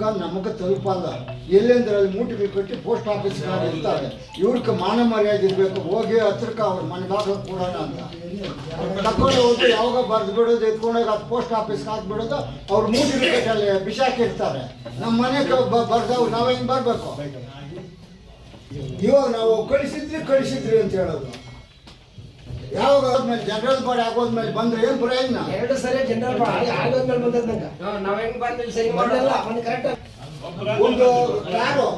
ಟೈಮ್ಗ ನಮಗೆ ತಲುಪಲ್ಲ. ಎಲ್ಲೆಂದ್ರೆ ಅಲ್ಲಿ ಮೂಟಿಗೆ ಕಟ್ಟಿ ಪೋಸ್ಟ್ ಆಫೀಸ್ ಇರ್ತಾರೆ. ಇವ್ರಿಗೆ ಮಾನ ಮರ್ಯಾದೆ ಇರಬೇಕು. ಹೋಗಿ ಹತ್ರಕ್ಕೆ ಅವ್ರ ಮನೆ ಬಾಗಿಲು ಕೊಡೋಣ ಅಂತ. ತಕೊಂಡು ಹೋಗಿ ಯಾವಾಗ ಬರ್ದು ಬಿಡೋದು ಎತ್ಕೊಂಡೋಗಿ ಅದು ಪೋಸ್ಟ್ ಆಫೀಸ್ಗೆ ಹಾಕ್ಬಿಡೋದು. ಅವ್ರು ಮೂಟೆ ಕಟ್ಟಲ್ಲಿ ಬಿಸಾಕಿರ್ತಾರೆ ನಮ್ಮ ಮನೆಗೆ ಬರ್ದವ್ರು ನಾವು ನಾವೇನು ಬರಬೇಕು? ಇವಾಗ ನಾವು ಕಳಿಸಿದ್ರಿ ಕಳಿಸಿದ್ರಿ ಅಂತ ಹೇಳೋದು. ಯಾವಾಗ ಆದ್ಮೇಲೆ ಜನರಲ್ ಬಾಡಿ ಆಗೋದ್ಮೇಲೆ ಬಂದ್ರೆ ಏನು ಪ್ರಯೋಜನ ಎರಡು ಸರಿ ಜನರಲ್ ಆಗೋದ್ಮೇಲೆ ಬಂದದ್ ನಂಗೆ. ನಾವ್ ಹೆಂಗ್ ಬಂದಿಲ್ಲ ಸರಿ ಮಾಡಲ್ಲ ಒಂದು ಕರೆಕ್ಟ್ ಒಂದು ಕಾರು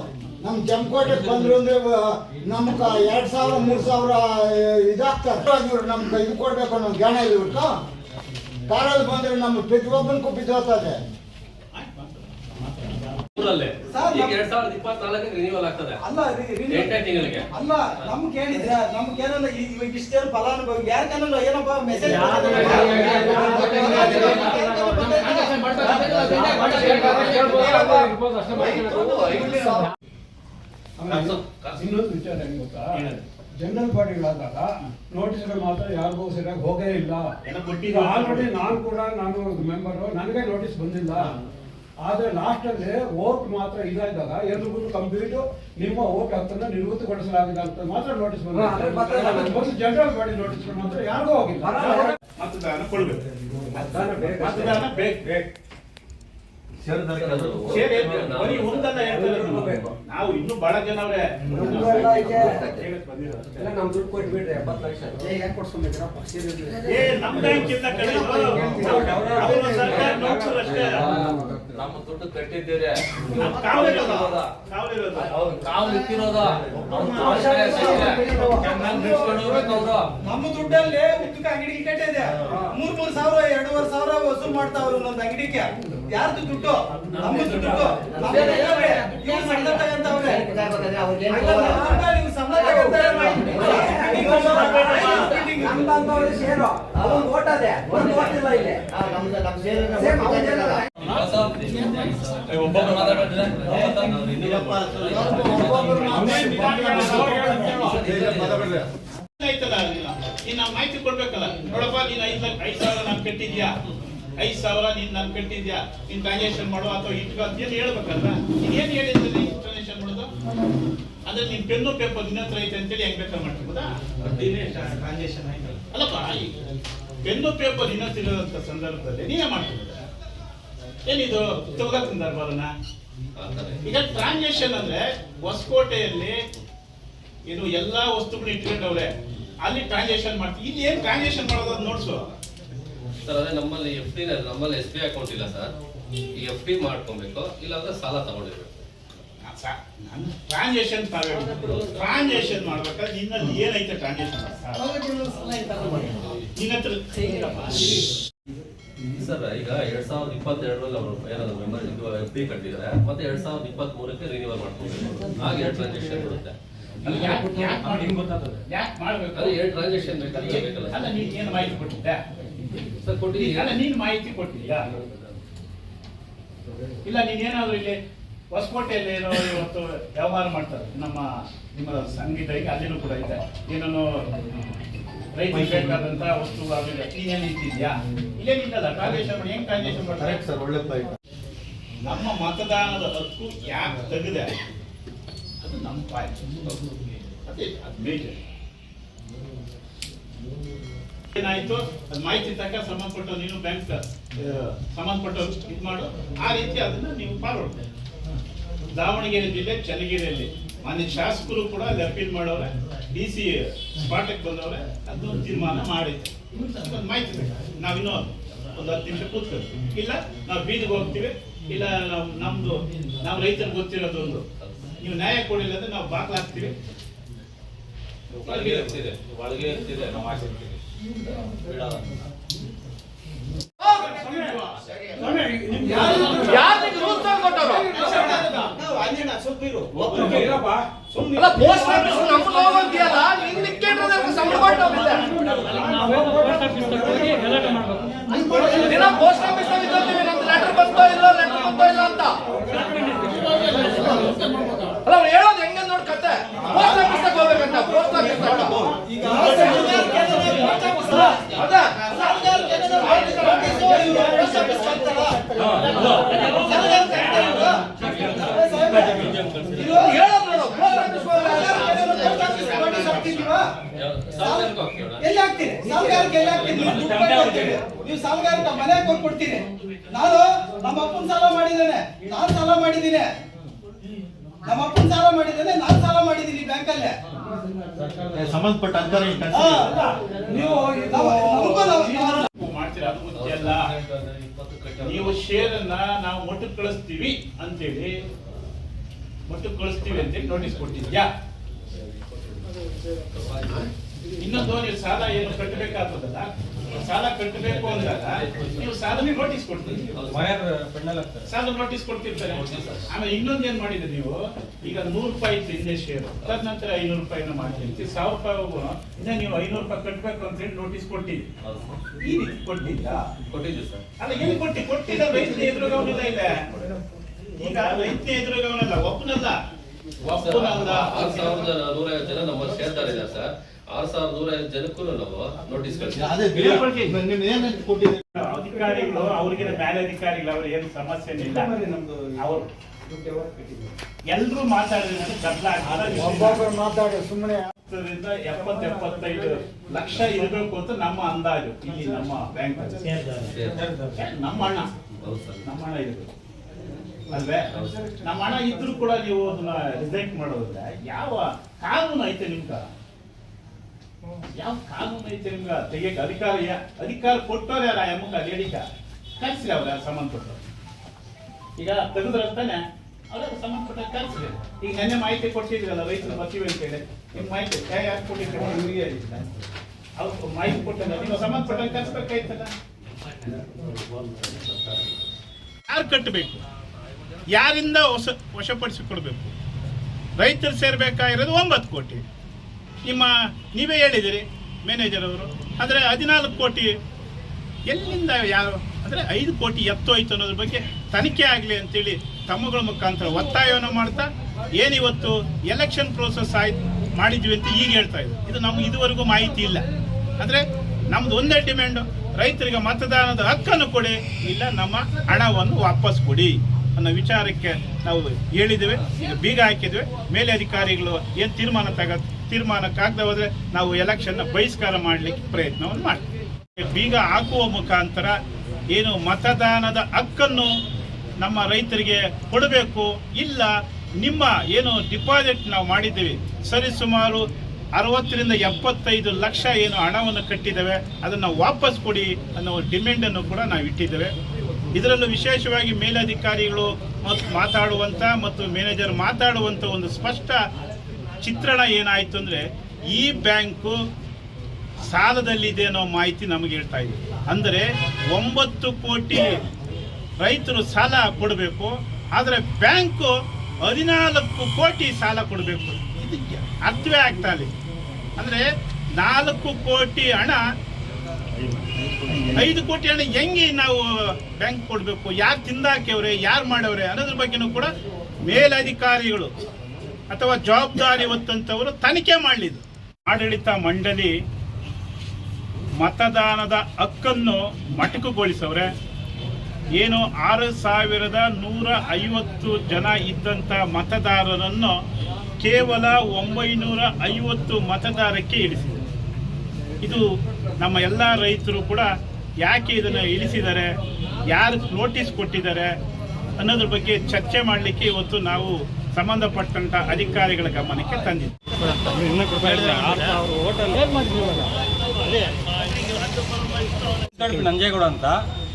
ನಮ್ಮ ಕೆಂಪಕೋಟೆಗೆ ಬಂದ್ರು ಅಂದ್ರೆ ನಮ್ಗೆ ಎರಡ್ ಸಾವಿರ ಮೂರ್ ಸಾವಿರ ಇದಾಗ್ತಾರೆ ಇವ್ರು ನಮ್ಗೆ ಇದು ಕೊಡ್ಬೇಕು ಅನ್ನೋ ಜ್ಞಾನ ಇಲ್ಲ ಇವ್ರಿಗೆ ಕಾರಲ್ಲಿ ಬಂದ್ರೆ ನಮ್ಮ ಪ್ರತಿಯೊಬ್ಬನಿಗೂ ಬಿದ್ದೋಗ್ತದೆ ಊರಲ್ಲೇ ಸರ್, ಈಗ ನಮ್- ಎರಡ್ ಸಾವಿರದ ಇಪ್ಪತ್ನಾಲ್ಕಕ್ಕೆ ರಿನ್ಯೂವಲ್ ಆಗ್ತದೆ. ಅಲ್ಲ ಎಂಟನೇ ತಿಂಗಳಿಗೆ. ಅಲ್ಲ ನಮ್ ಕೇಳಿದ್ರೆ ಇವಾಗ ಫಲಾನುಭವಿ ಯಾರ್ಕಂದ್ರೆ ಏನಪ್ಪ ಮೆಸೇಜ್ ಇನ್ನೊಂದು ವಿಚಾರ ಏನು ಗೊತ್ತಾ? ಜನರಲ್ ಪಾರ್ಟಿಗಳಾದಾಗ ನೋಟಿಸ್ಗಳು ಮಾತ್ರ ಯಾರಿಗೂ ಸರಿಯಾಗಿ ಹೋಗೇ ಇಲ್ಲ. ಆಲ್ರೆಡಿ ನಾನು ಕೂಡ ನಾನು ಮೆಂಬರು ನನಗೆ ನೋಟಿಸ್ ಬಂದಿಲ್ಲ. ಆದ್ರೆ ಲಾಸ್ಟಲ್ಲಿ ವೋಟ್ ಮಾತ್ರ ಇದಾದಾಗ ಎಲ್ರಿಗೂ ಕಂಪ್ಲೀಟ್ ನಿಮ್ಮ ವೋಟ್ ಹಕ್ಕನ್ನು ನಿವೃತ್ತಿಗೊಳಿಸಲಾಗಿದೆ ಅಂತ ಮಾತ್ರ ನೋಟಿಸ್ ಬಂದು ಮತ್ತು ಜನರಲ್ ಬಾಡಿ ನೋಟಿಸ್ ಮಾತ್ರ ಯಾರಿಗೂ ಹೋಗಿಲ್ಲ. ಮತದಾನ ಕೊಡ್ಬೇಕು. ಮತದಾನ ಬೇಕು. ನಾವು ಇನ್ನೂ ಬಹಳ ಜನ ಅವ್ರೆ ನಮ್ ದುಡ್ಡು ಕೊಟ್ಟು ಬಿಡ್ರಿ ಎಪ್ಪತ್ತು ಲಕ್ಷ. ನಮ್ ಬ್ಯಾಂಕ್ ಇಂದ ಸರ್ಕಾರ ಅಷ್ಟೇ. ನಮ್ಮ ದುಡ್ಡು ಕಟ್ಟಿದ್ದೀರಿ ನಮ್ ಕಾವಲಿರೋದು. ಕಾವಲಿರೋದು. ಅವ್ರು ಕಾವು ನಿಂತಿರೋದು ಚೆನ್ನಾಗಿ ಬಿಡ್ಸ್ಕೊಂಡು ನಮ್ಮ ದುಡ್ಡಲ್ಲಿ ಉದ್ದಕ ಅಂಗಡಿಗೆ ಕಟ್ಟಿದೆ ಮೂರ್ ಮೂರ್ ಸಾವಿರ ಎರಡೂವರೆ ಸಾವಿರ ವಸೂಲ್ ಮಾಡ್ತಾವ್ರು ಒಂದೊಂದು ಅಂಗಡಿಗೆ. ಯಾರ್ದು ದುಡ್ಡು? ನಮ್ಮ ದುಡ್ಡು. ನಮ್ಮ ಶೇರು. ಅದೊಂದು ಓಟ್ ಅದೇ. ಒಂದು ಓಟ್ ಇಲ್ಲ ಇಲ್ಲಿ. ಮಾಹಿತಿ ಕೊಡ್ಬೇಕಲ್ಲ ನೋಡಪ್ಪ ನೀನ್ ಐದ್ ಲಕ್ಷ ಐದ್ ಸಾವಿರ ನಾನು ಕಟ್ಟಿದ್ಯಾ ಐದ್ ಸಾವಿರ ನೀನ್ ನಾನು ಕಟ್ಟಿದ್ಯಾ ನೀನ್ ಟ್ರಾನ್ಸಾಕ್ಷನ್ ಮಾಡೋ ಅಥವಾ ಇಟ್ಕೋ ಅಂತ ಏನು ಹೇಳ್ಬೇಕಲ್ಲ ನೀನ್ ಏನ್ ಹೇಳಿದ್ರಿ ಟ್ರಾನ್ಸಾಕ್ಷನ್ ಮಾಡೋದು ಅಂದ್ರೆ ನಿನ್ ಪೆನ್ನು ಪೇಪರ್ ನಿನ್ನ ಹತ್ರ ಐತೆ ಅಂತೇಳಿ ಹೆಂಗ್ ಬೇಕಾದ್ರೆ ಮಾಡ್ಬೋದಾ ಟ್ರಾನ್ಸಾಕ್ಷನ್ ಆಯ್ತಲ್ಲ ಅಲ್ಲಪ್ಪ ಪೆನ್ನು ಪೇಪರ್ ನಿನ್ನ ಹತ್ರ ಸಂದರ್ಭದಲ್ಲಿ ನೀನೇ ಮಾಡ್ಬೋದು ಏನಿದು? ತೆಗೆದ ಬರೋಣ ಈಗ ಟ್ರಾನ್ಸಾಕ್ಷನ್ ಅಂದ್ರೆ ಹೊಸಕೋಟೆಯಲ್ಲಿ ಇದು ಎಲ್ಲಾ ವಸ್ತುಗಳು ಇಟ್ಕೊಂಡವ್ರೆ ಅಲ್ಲಿ ಟ್ರಾನ್ಸಾಕ್ಷನ್ ಮಾಡ್ತೀವಿ. ಇಲ್ಲಿ ಏನ್ ಟ್ರಾನ್ಸಾಕ್ಷನ್ ಮಾಡೋದು ಅದ್ ನೋಡ್ಸು. ಸರ್ ಅದೇ ನಮ್ಮಲ್ಲಿ ಎಫ್ ಡಿ ನಮ್ಮಲ್ಲಿ ಎಸ್ ಬಿ ಅಕೌಂಟ್ ಇಲ್ಲ ಸರ್. ಈ ಎಫ್ ಡಿ ಮಾಡ್ಕೊಬೇಕು ಇಲ್ಲಾಂದ್ರೆ ಸಾಲ ತಗೊಂಡಿರ್ಬೇಕು. ಟ್ರಾನ್ಸಾಕ್ಷನ್ ಟ್ರಾನ್ಸಾಕ್ಷನ್ ಮಾಡ್ಬೇಕಾದ್ರೆ ನಿನ್ನಲ್ಲಿ ಏನೈತೆ ಟ್ರಾನ್ಸಾಕ್ಷನ್ ನಿನ್ನ ಹತ್ರ ಸರ್ ಈಗ ಎರಡ್ ಸಾವಿರದ ಇಪ್ಪತ್ತೆರಡರಲ್ಲಿ ಅವರು ಏನಾದ್ರು ಮೆಂಬರ್ ಇದು ಎಫ್ ಡಿ ಕಟ್ಟಿದ್ರೆ ಮತ್ತೆ ಎರಡ್ ಸಾವಿರದ ಇಪ್ಪತ್ತ್ ಮೂರಕ್ಕೆ ರಿನ್ಯೂವಲ್ ಮಾಡ್ಕೊಬೇಕು. ಆಗ ಎರಡು ಟ್ರಾನ್ಸಾಕ್ಷನ್ ಬರುತ್ತೆ. ಅದು ಎರಡು ಟ್ರಾನ್ಸಾಕ್ಷನ್ ಬೇಕಲ್ಲ ಅಲ್ಲ ನೀನ್ ಏನು ಮಾಹಿತಿ ಕೊಟ್ಟಿದ್ದೆ ಸರ್ ಕೊಟ್ಟಿದ್ದೀವಿ ಅಲ್ಲ ನೀನ್ ಮಾಹಿತಿ ಕೊಟ್ಟಿದ್ಯಾ? ಇಲ್ಲ ನೀನೇನಾದ್ರು ಇಲ್ಲಿ ಹೊಸಕೋಟೆಯಲ್ಲಿ ಏನೋ ಇವತ್ತು ವ್ಯವಹಾರ ಮಾಡ್ತಾರೆ. ನಮ್ಮ ನಿಮ್ಮ ಸಂಗೀತ ಈಗ ಅಲ್ಲಿನೂ ಕೂಡ ಇದೆ. ಏನೇನೋ ರೈತರಿಗೆ ಬೇಕಾದಂತ ವಸ್ತು ಆಗಲಿ ನೀನೇನು ಇಟ್ಟಿದ್ಯಾ? ಇಲ್ಲೇ ನಿಂತಲ್ಲ ಟ್ರಾನ್ಸಾಕ್ಷನ್ ಮಾಡಿ ಹೆಂಗ್ ಟ್ರಾನ್ಸಾಕ್ಷನ್ ಮಾಡ್ತಾರೆ? ಸರ್ ಒಳ್ಳೆ ನಮ್ಮ ಮತದಾನದ ಹಕ್ಕು ಯಾಕೆ ತೆಗೆದೆ ಅದು ನಮ್ಮ ಪಾಯ್ ಅದೇ ಅದು ಮೇಜರ್. ಏನಾಯ್ತು? ಅದು ಮಾಹಿತಿ ತಕ್ಕ ಸಂಬಂಧಪಟ್ಟ ನೀನು ಬ್ಯಾಂಕ್ ಸಂಬಂಧಪಟ್ಟ ಇದು ಮಾಡು. ಆ ರೀತಿ ಅದನ್ನ ನೀವು ಪಾಲ್ಗೊಳ್ತೇವೆ ದಾವಣಗೆರೆ ಜಿಲ್ಲೆ ಚನ್ನಗಿರಿಯಲ್ಲಿ. ಮಾನ್ಯ ಶಾಸಕರು ಕೂಡ ಅಲ್ಲಿ ಅಪೀಲ್ ಮಾಡವ್ರೆ ಡಿ ಸಿ ಸ್ಪಾಟಕ್ಕೆ ಬಂದವ್ರೆ, ಅದೊಂದು ತೀರ್ಮಾನ ಮಾಡಿದ್ದೆ ಮಾಹಿತಿ ಬೇಕು. ನಾವಿನ್ನೂ ಒಂದು ಹತ್ತು ನಿಮಿಷ ಕೂತ್ಕೊಂಡು ಇಲ್ಲ, ನಾವು ಬೀದಿಗೆ ಹೋಗ್ತೀವಿ. ಇಲ್ಲ, ನಾವು ನಮ್ದು, ನಾವು ರೈತರಿಗೆ ಗೊತ್ತಿರೋದು ಒಂದು. ನೀವು ನ್ಯಾಯ ಕೊಡಿಲ್ಲ ಅಂದ್ರೆ ನಾವು ಬಾಗ್ಲಾಗ್ತೀವಿ. ಒಳಗೆ ಇರ್ತಿದೆ ಒಳಗೆ ಇರ್ತಿದೆ ನಾವು ಬಿಡಲ್ಲ ನಾವು ಅಂಜಣ್ಣ ಸ್ವಲ್ಪ ಇರು. ಇರಪ್ಪ. ಸುಮ್ನೆ ಅಲ್ಲ ಪೋಸ್ಟ್ ಆಫೀಸ್ ನಮ್ಗೆ ಹೋಗಂತೀಯಲ್ಲ ನೀನ್ ನಿಕ್ಕೊಂಡ್ರೆ ಸಂಬಳ ಗಲಾಟೆ ದಿನ ಪೋಸ್ಟ್ ಆಫೀಸ್ ಇದ್ದೀವಿ ನಮ್ದು ಲೆಟರ್ ಬಂತೋ ಇಲ್ಲ ಲೆಟರ್ ಬಂತೋ ಇಲ್ಲ ಅಂತ ಅಲ್ಲ ಅವ್ರು ಹೇಳೋದು ಹೆಂಗೆ ನೋಡಿ ಕತೆ ಪೋಸ್ಟ್ ಆಫೀಸ್ ಹೋಗ್ಬೇಕಂತ ಪೋಸ್ಟ್ ಆಫೀಸ್ ಈಗ ಅದೇ ಸರ್ಕಾರ ಕೇಂದ್ರದಲ್ಲಿ ನೋಟಿಸ್ ನೋಟಿಸ್ ಇವ್ರು ಪೋಸ್ಟ್ ಆಫೀಸ್ ಬರ್ತಾರ? ಎಲ್ಲಿ ಹಾಕ್ತೀರಿ ಸಾಲಗಾರಕ್ಕೆ ಎಲ್ಲಿ ಹಾಕ್ತೀರಿ ನೀವು ದುಡ್ಡು ಕೊಟ್ಟು ಹೋಗ್ತೀರಿ. ನೀವು ನಮ್ಮ ಮನೆ ಕೊಟ್ಬಿಡ್ತೀನಿ. ನಾನು ನಮ್ಮ ಅಪ್ಪನ ಸಾಲ ಮಾಡಿದ್ದೇನೆ. ನಾನ್ ಸಾಲ ಮಾಡಿದ್ದೀನಿ. ನಮ್ಮ ಅಪ್ಪನ ಸಾಲ ಮಾಡಿದ್ದೇನೆ ನಾನ್ ಸಾಲ ಮಾಡಿದ್ದೀನಿ ಬ್ಯಾಂಕಲ್ಲೇ. ಸಂಬಂಧಪಟ್ಟ ನೀವು ಮಾಡ್ತೀರಾ? ಅದು ನೀವು ಶೇರ್ ನಾವು ಮಟ್ಟಕ್ಕೆ ಕಳಿಸ್ತೀವಿ ಅಂತೇಳಿ. ಮಟ್ಟಕ್ಕೆ ಕಳಿಸ್ತೀವಿ ಅಂತ ನೋಟಿಸ್ ಕೊಟ್ಟಿದ್ಯಾ? ಇನ್ನೊಂದು ನೀವು ಸಾಲ ಏನು ಕಟ್ಟಬೇಕಾಗ್ತದಲ್ಲ? ಸಾಲ ಕಟ್ಟಬೇಕು ಅಂದಾಗ ನೀವು ಸಾಲನೇ ನೋಟಿಸ್ ಕೊಡ್ತೀರಿ. ಸಾಲ ನೋಟಿಸ್ ಕೊಡ್ತಿರ್ತಾರೆ. ಆಮೇಲೆ ಇನ್ನೊಂದು ಏನ್ ಮಾಡಿದ್ರಿ ನೀವು? ಈಗ ನೂರು ರೂಪಾಯಿ ಹಿಂದೆ ಶೇರ್ ತದನಂತರ ಐನೂರು ರೂಪಾಯಿನ ಮಾಡ್ತೀರಿ ಸಾವಿರ ರೂಪಾಯಿ ಇನ್ನ ನೀವು ಐನೂರು ರೂಪಾಯಿ ಕಟ್ಟಬೇಕು ಅಂತ ಹೇಳಿ ನೋಟಿಸ್ ಕೊಟ್ಟಿದ್ರಿ. ಈ ರೀತಿ ಕೊಟ್ಟಿದ್ದ ಕೊಟ್ಟಿದ್ದೀವಿ ಸರ್. ಅಲ್ಲ ಏನು ಕೊಟ್ಟಿ? ಕೊಟ್ಟಿದ್ದ ರೈತನ ಎದುರುಗವನಿಲ್ಲ ಇದೆ. ಈಗ ರೈತನ ಎದುರುಗವನಲ್ಲ ಒಪ್ಪನಲ್ಲ. ಒಪ್ಪನಲ್ಲ. ಆರ್ ಸಾವಿರದ ನೂರೈವತ್ತು ಜನ ನಮ್ಮ ಸೇರ್ತಾರೆ ಸರ್. ಆರ್ ಸಾವಿರದ ನೂರ ಐದು ಜನಕ್ಕೂ ನಾವು ನೋಟಿಸ್ ಅಧಿಕಾರಿಗಳು ಅವ್ರಿಗೆ ಮೇಲೆ ಅಧಿಕಾರಿಗಳು ಅವ್ರ ಏನು ಸಮಸ್ಯೆ ಇಲ್ಲ. ಅವರು ಎಲ್ರು ಮಾತಾಡಿದ್ರೆ. ಒಬ್ಬೊಬ್ಬರು ಮಾತಾಡಿ ಸುಮ್ಮನೆ ಎಪ್ಪತ್ ಎಪ್ಪತ್ತು ಎಪ್ಪತ್ತೈದು ಲಕ್ಷ ಇರಬೇಕು ಅಂತ ನಮ್ಮ ಅಂದಾಜು. ಇಲ್ಲಿ ನಮ್ಮ ಬ್ಯಾಂಕ್ ನಮ್ಮ ಹಣ. ಸರ್. ನಮ್ಮ ಹಣ ಇರಬೇಕು ಅಲ್ವೇ? ನಮ್ಮ ಹಣ ಇದ್ರೂ ಕೂಡ ನೀವು ಅದನ್ನ ರಿಜೆಕ್ಟ್ ಮಾಡೋದ್ರೆ ಯಾವ ಕಾನೂನು ಐತೆ ನಿಮ್ಗ? ಯಾವ ಕಾನೂನು ಐತೆ ನಿಮ್ಗೆ? ತೆಗಿಯಕ್ಕೆ ಅಧಿಕಾರ ಅಧಿಕಾರ ಕೊಟ್ಟವ್ರು ಯಾರ ಎಮ್ಮಕ್ಕ ಅದೇಡಿಕ ಕರ್ಸಿರಿ ಅವ್ರ ಸಂಬಂಧಪಟ್ಟವ್ರು ಈಗ ತೆಗೆದ್ರಂತಾನೆ ಅವ್ರ ಸಂಬಂಧಪಟ್ಟ ಕರ್ಸ್ರಿ. ಈಗ ನೆನ್ನೆ ಮಾಹಿತಿ ಕೊಟ್ಟಿದ್ರಲ್ಲ ರೈತರು ಬರ್ತೀವಿ ಅಂತ ಹೇಳಿ ನಿಮ್ ಮಾಹಿತಿ ಯಾಕೆ ಕೊಟ್ಟಿದ್ರೆ ನಿಮಗೆ ಹೇಳಿಲ್ಲ ಅವ್ರು ಮಾಹಿತಿ ಕೊಟ್ಟಲ್ಲ. ನೀವು ಸಂಬಂಧಪಟ್ಟ ಕರ್ಸ್ಬೇಕಾಯ್ತಲ್ಲ? ಯಾರು ಕಟ್ಟಬೇಕು? ಯಾರಿಂದ ಹೊಸ ವಶಪಡಿಸಿಕೊಡ್ಬೇಕು? ರೈತರು ಸೇರ್ಬೇಕಾಗಿರೋದು ಒಂಬತ್ತು ಕೋಟಿ. ನಿಮ್ಮ, ನೀವೇ ಹೇಳಿದಿರಿ ಮ್ಯಾನೇಜರ್ ಅವರು. ಆದರೆ ಹದಿನಾಲ್ಕು ಕೋಟಿ, ಎಲ್ಲಿಂದ ಯಾವ ಅಂದರೆ ಐದು ಕೋಟಿ ಎತ್ತೋಯ್ತು ಅನ್ನೋದ್ರ ಬಗ್ಗೆ ತನಿಖೆ ಆಗಲಿ ಅಂತೇಳಿ ತಮ್ಮಗಳ ಮುಖಾಂತರ ಒತ್ತಾಯವನ್ನು ಮಾಡ್ತಾ ಏನಿವತ್ತು ಎಲೆಕ್ಷನ್ ಪ್ರೋಸೆಸ್ ಆಯ್ತು ಮಾಡಿದ್ವಿ ಅಂತ ಈಗ ಹೇಳ್ತಾ ಇದ್ದೀವಿ ಇದು ನಮ್ಗೆ ಇದುವರೆಗೂ ಮಾಹಿತಿ ಇಲ್ಲ. ಅಂದರೆ ನಮ್ದು ಒಂದೇ ಡಿಮ್ಯಾಂಡು ರೈತರಿಗೆ ಮತದಾನದ ಹಕ್ಕನ್ನು ಕೊಡಿ, ಇಲ್ಲ ನಮ್ಮ ಹಣವನ್ನು ವಾಪಸ್ ಕೊಡಿ ಅನ್ನೋ ವಿಚಾರಕ್ಕೆ ನಾವು ಹೇಳಿದ್ದೇವೆ, ಬೀಗ ಹಾಕಿದ್ವಿ ಮೇಲೆ ಅಧಿಕಾರಿಗಳು ಏನು ತೀರ್ಮಾನ ತಗ ತೀರ್ಮಾನಕ್ಕಾಗದೆ ಹೋದರೆ ನಾವು ಎಲೆಕ್ಷನ್ನ ಬಹಿಷ್ಕಾರ ಮಾಡಲಿಕ್ಕೆ ಪ್ರಯತ್ನವನ್ನು ಮಾಡ್ತೀವಿ. ಬೀಗ ಹಾಕುವ ಮುಖಾಂತರ ಏನು ಮತದಾನದ ಹಕ್ಕನ್ನು ನಮ್ಮ ರೈತರಿಗೆ ಕೊಡಬೇಕು, ಇಲ್ಲ ನಿಮ್ಮ ಏನು ಡಿಪಾಸಿಟ್ ನಾವು ಮಾಡಿದ್ದೀವಿ, ಸರಿ ಸುಮಾರು ಅರವತ್ತರಿಂದ ಎಪ್ಪತ್ತೈದು ಲಕ್ಷ ಏನು ಹಣವನ್ನು ಕಟ್ಟಿದ್ದೇವೆ, ಅದನ್ನು ವಾಪಸ್ ಕೊಡಿ ಅನ್ನೋ ಡಿಮ್ಯಾಂಡನ್ನು ಕೂಡ ನಾವು ಇಟ್ಟಿದ್ದೇವೆ. ಇದರಲ್ಲೂ ವಿಶೇಷವಾಗಿ ಮೇಲಧಿಕಾರಿಗಳು ಮತ್ತು ಮಾತಾಡುವಂಥ ಮತ್ತು ಮ್ಯಾನೇಜರ್ ಮಾತಾಡುವಂಥ ಒಂದು ಸ್ಪಷ್ಟ ಚಿತ್ರಣ ಏನಾಯಿತು ಅಂದರೆ ಈ ಬ್ಯಾಂಕು ಸಾಲದಲ್ಲಿದೆ ಅನ್ನೋ ಮಾಹಿತಿ ನಮಗೆ ಹೇಳ್ತಾ ಇದೆ. ಅಂದರೆ ಒಂಬತ್ತು ಕೋಟಿ ರೈತರು ಸಾಲ ಕೊಡಬೇಕು, ಆದರೆ ಬ್ಯಾಂಕು ಹದಿನಾಲ್ಕು ಕೋಟಿ ಸಾಲ ಕೊಡಬೇಕು. ಇದಕ್ಕೆ ಅರ್ಥವೇ ಆಗ್ತಾ ಇಲ್ಲ. ಅಂದರೆ ನಾಲ್ಕು ಕೋಟಿ ಹಣ, ಐದು ಕೋಟಿ ಹಣ ಹೆಂಗೆ ನಾವು ಬ್ಯಾಂಕ್ ಕೊಡಬೇಕು? ಯಾರು ತಿಂದಾಕ್ಯವ್ರೆ ಯಾರು ಮಾಡವ್ರೆ? ಅನ್ನೋದ್ರ ಬಗ್ಗೆನೂ ಕೂಡ ಮೇಲಧಿಕಾರಿಗಳು ಅಥವಾ ಜವಾಬ್ದಾರಿ ಹೊತ್ತಂತವರು ತನಿಖೆ ಮಾಡಲಿದ್ದು. ಆಡಳಿತ ಮಂಡಳಿ ಮತದಾನದ ಹಕ್ಕನ್ನು ಮಟಕುಗೊಳಿಸವ್ರೆ. ಏನು ಆರು ಸಾವಿರದ ನೂರ ಐವತ್ತು ಜನ ಇದ್ದಂಥ ಮತದಾರರನ್ನು ಕೇವಲ ಒಂಬೈನೂರ ಐವತ್ತು ಮತದಾರಕ್ಕೆ ಇಳಿಸಿದೆ ಇದು ನಮ್ಮ ಎಲ್ಲ ರೈತರು ಕೂಡ ಯಾಕೆ ಇದನ್ನು ಇಳಿಸಿದ್ದಾರೆ, ಯಾರು ನೋಟಿಸ್ ಕೊಟ್ಟಿದ್ದಾರೆ ಅನ್ನೋದ್ರ ಬಗ್ಗೆ ಚರ್ಚೆ ಮಾಡಲಿಕ್ಕೆ ಇವತ್ತು ನಾವು ಸಂಬಂಧಪಟ್ಟಂತ ಅಧಿಕಾರಿಗಳ ಗಮನಕ್ಕೆ ತಂದಿದ್ದು. ನಂಜೇಗೌಡ ಅಂತ.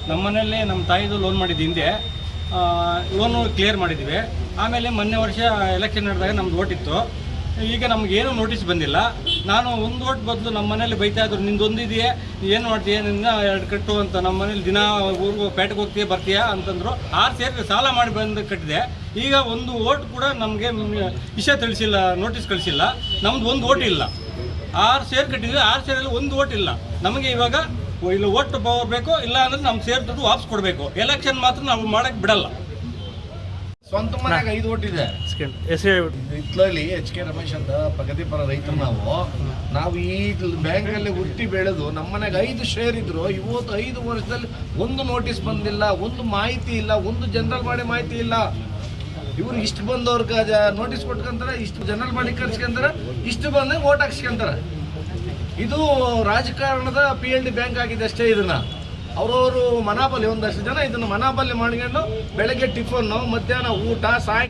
ನಮ್ಮ ಮನೆಯಲ್ಲಿ ನಮ್ಮ ತಾಯಿದು ಲೋನ್ ಮಾಡಿದ ಹಿಂದೆ ಲೋನು ಕ್ಲಿಯರ್ ಮಾಡಿದ್ವಿ. ಆಮೇಲೆ ಮೊನ್ನೆ ವರ್ಷ ಎಲೆಕ್ಷನ್ ನಡೆದಾಗ ನಮ್ದು ಓಟಿತ್ತು ಇತ್ತು. ಈಗ ನಮ್ಗೆ ಏನು ನೋಟಿಸ್ ಬಂದಿಲ್ಲ. ನಾನು ಒಂದು ಓಟ್ ಬದಲು ನಮ್ಮ ಮನೇಲಿ ಬೈತಾ ಇದ್ರು ನಿಂದು ಒಂದಿದೆಯೇ ಏನು ಮಾಡ್ತೀಯ? ನಿನ್ನ ಎರಡು ಕಟ್ಟು ಅಂತ ನಮ್ಮ ಮನೇಲಿ ದಿನ ಊರಿಗೆ ಪೇಟೆಗೆ ಹೋಗ್ತೀಯ, ಬರ್ತೀಯಾ? ಅಂತಂದ್ರು. ಆರು ಸೇರಿ ಸಾಲ ಮಾಡಿ ಬಂದು ಕಟ್ಟಿದೆ. ಈಗ ಒಂದು ಓಟ್ ಕೂಡ ನಮಗೆ ವಿಷಯ ತಿಳಿಸಿಲ್ಲ ನೋಟಿಸ್ ಕಳಿಸಿಲ್ಲ. ನಮ್ದು ಒಂದು ಓಟ್ ಇಲ್ಲ. ಆರು ಸೇರ್ ಕಟ್ಟಿದ್ವಿ, ಆರು ಸೇರಲ್ಲಿ ಒಂದು ಓಟ್ ಇಲ್ಲ. ನಮಗೆ ಇವಾಗ ಇಲ್ಲ ಓಟ್ ಪವರ್ ಬೇಕು, ಇಲ್ಲ ಅಂದ್ರೆ ನಮ್ಮ ಸೇರ್ ದುಡ್ಡು ವಾಪಸ್ ಕೊಡಬೇಕು. ಎಲೆಕ್ಷನ್ ಮಾತ್ರ ನಾವು ಮಾಡಕ್ಕೆ ಬಿಡಲ್ಲ. ಸ್ವಂತ ಮನೆಗೆ ಐದು ಓಟ್ ಇದೆ. ಇತ್ಲಲ್ಲಿ ಎಚ್ ಕೆ ರಮೇಶ್ ಅಂತ ಪ್ರಗತಿಪರ ರೈತರು ನಾವು. ನಾವು ಈ ಬ್ಯಾಂಕಲ್ಲಿ ಹುಟ್ಟಿ ಬೆಳೆದು ನಮ್ಮ ಮನೆಗೆ ಐದು ಶೇರ್ ಇದ್ರು ಇವತ್ತು ಐದು ವರ್ಷದಲ್ಲಿ ಒಂದು ನೋಟಿಸ್ ಬಂದಿಲ್ಲ ಒಂದು ಮಾಹಿತಿ ಇಲ್ಲ ಒಂದು ಜನರಲ್ ಮಾಡಿ ಮಾಹಿತಿ ಇಲ್ಲ. ಇವ್ರು ಇಷ್ಟು ಬಂದವ್ರಿಗೆ ನೋಟಿಸ್ ಕೊಟ್ಕೊಂತಾರೆ ಇಷ್ಟು ಜನರಲ್ ಮಾಡಿ ಕರ್ಸ್ಕೊಂತಾರೆ ಇಷ್ಟು ಬಂದ್ರೆ ಓಟ್ ಹಾಕ್ಸ್ಕೊಂತಾರೆ. ಇದು ರಾಜಕಾರಣದ ಪಿ ಎಲ್ ಡಿ ಬ್ಯಾಂಕ್ ಆಗಿದೆ ಅಷ್ಟೇ ಇದನ್ನ. ಅವರವರು ಮನಾಬಲಿ ಒಂದಷ್ಟು ಜನ ಇದನ್ನು ಮನಾಬಲಿ ಮಾಡ್ಕೊಂಡು ಬೆಳಗ್ಗೆ ಟಿಫನ್ನು ಮಧ್ಯಾಹ್ನ ಊಟ ಸಾಯಂಕಾಲ